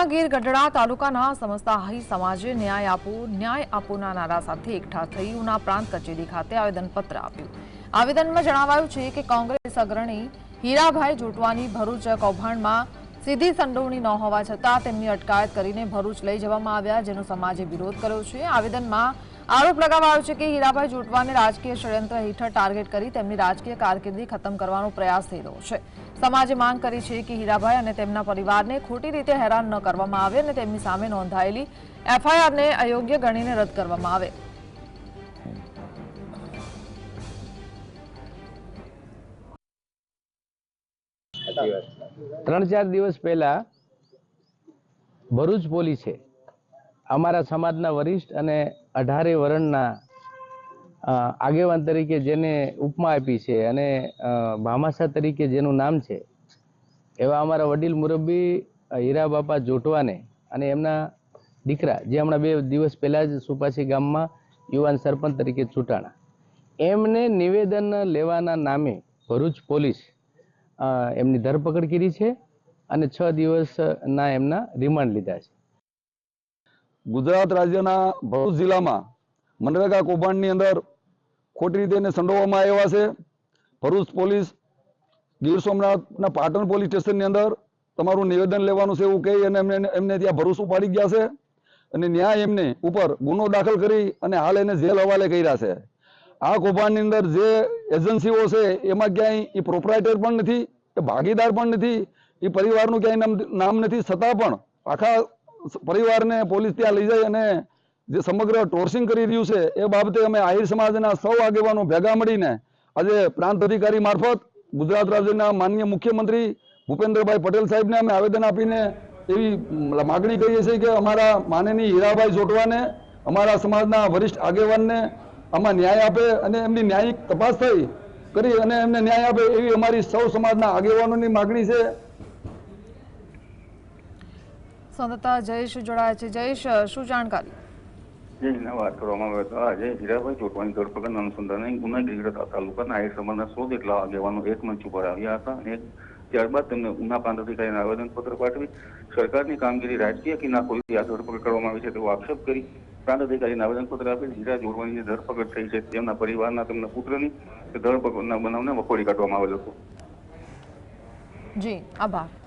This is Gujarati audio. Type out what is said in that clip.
ઉના ગીર ગઢડા તાલુકાના સમસ્ત આહી સમાજે ન્યાય આપો, ન્યાય આપોના નારા સાથે એકઠા થઈ ઉના પ્રાંત કચેરી ખાતે આવેદનપત્ર આપ્યું. આવેદનમાં જણાવાયું છે કે કોંગ્રેસ અગ્રણી હીરાભાઈ જોટવાની ભરૂચ કૌભાંડમાં સીધી સંડોવણી ન હોવા છતાં તેમની અટકાયત કરીને ભરૂચ લઈ જવામાં આવ્યા, જેનો સમાજે વિરોધ કર્યો છે. આવેદનમાં આરોપ લગાવાયો છે કે હીરાભાઈ જોટવાને રાજકીય ષડયંત્ર હેઠળ ટાર્ગેટ કરી તેમની રાજકીય કારકિર્દી ખતમ કરવાનો પ્રયાસ થઈ રહ્યો છે. સમાજે માંગ કરી છે કે હીરાભાઈ અને તેમના પરિવારને ખોટી રીતે હેરાન ન કરવામાં આવે અને તેમની સામે નોંધાયેલી એફઆઈઆરને અયોગ્ય ગણીને રદ કરવામાં આવે. ત્રણ ચાર દિવસ પહેલા ભરૂચ પોલીસે અમારા સમાજના વરિષ્ઠ અને અઢારે વરણના આગેવાન તરીકે જેને ઉપમા આપી છે અને ભામાસા તરીકે જેનું નામ છે, એવા અમારા વડીલ મુરબ્બી હીરા બાપા જોટવાને અને એમના દીકરા જે હમણાં બે દિવસ પહેલાં જ સુપાસી ગામમાં યુવાન સરપંચ તરીકે ચૂંટાણા. એમને નિવેદન લેવાના નામે ભરૂચ પોલીસ એમની ધરપકડ કરી છે અને છ દિવસના એમના રિમાન્ડ લીધા છે. ગુજરાત રાજ્યના ભરૂચ જિલ્લામાં મનરેગા કૌભાંડની અંદર ખોટી રીતે એને સંડોવવામાં આવ્યા છે. ભરૂચ પોલીસ ગીર સોમનાથના પાટણ પોલીસ સ્ટેશનની અંદર તમારું નિવેદન લેવાનું છે એવું કહી અને એમને એમને ત્યાં ભરૂચ ઉપાડી ગયા છે અને ન્યાય એમને ઉપર ગુનો દાખલ કરી અને હાલ એને જેલ હવાલે કર્યા છે. આ કૌભાંડની અંદર જે એજન્સીઓ છે એમાં ક્યાંય એ પ્રોપરાઇટર પણ નથી, એ ભાગીદાર પણ નથી, એ પરિવારનું ક્યાંય નામ નથી, છતાં પણ આખા પરિવારને પોલીસ ત્યાં લઈ જાય અને જે સમગ્ર ટોર્સિંગ કરી રહ્યું છે, એ બાબતે અમે આહિર સમાજના સૌ આગેવાનો ભેગા મળીને આજે પ્રાંત અધિકારી મારફત ગુજરાત રાજ્યના માનનીય મુખ્યમંત્રી ભૂપેન્દ્રભાઈ પટેલ સાહેબને અમે આવેદન આપીને એવી માગણી કરીએ છીએ કે અમારા માનનીય હીરાભાઈ જોટવાને, અમારા સમાજના વરિષ્ઠ આગેવાનને આમાં ન્યાય આપે અને એમની ન્યાયિક તપાસ થઈ કરી અને એમને ન્યાય આપે એવી અમારી સૌ સમાજના આગેવાનોની માગણી છે. સંવાદદાતા જયેશ જોડાયા છે. જયેશ શું જાણકારી? જે વાત કરવામાં આવે તો આજે હીરાભાઈ ચોટવાની ધરપકડ અનુસંધાને ગુનાગીરી ગઢડા તાલુકાના આહિર સમાજના સો જેટલા આગેવાનો એક મંચ ઉપર આવ્યા હતા અને ત્યારબાદ તેમને ઉના પ્રાંત અધિકારીને આવેદનપત્ર પાઠવી સરકારની કામગીરી રાજકીય કે ના કોઈ આ ધરપકડ કરવામાં આવી છે તેવો આક્ષેપ કરી પ્રાંત અધિકારીને આવેદનપત્ર આપી હીરા જોડવાની જે ધરપકડ થઈ છે. તેમના પરિવારના તેમના પુત્રની ધરપકડના બનાવને વખોડી કાઢવામાં આવેલો હતો. જી આભાર.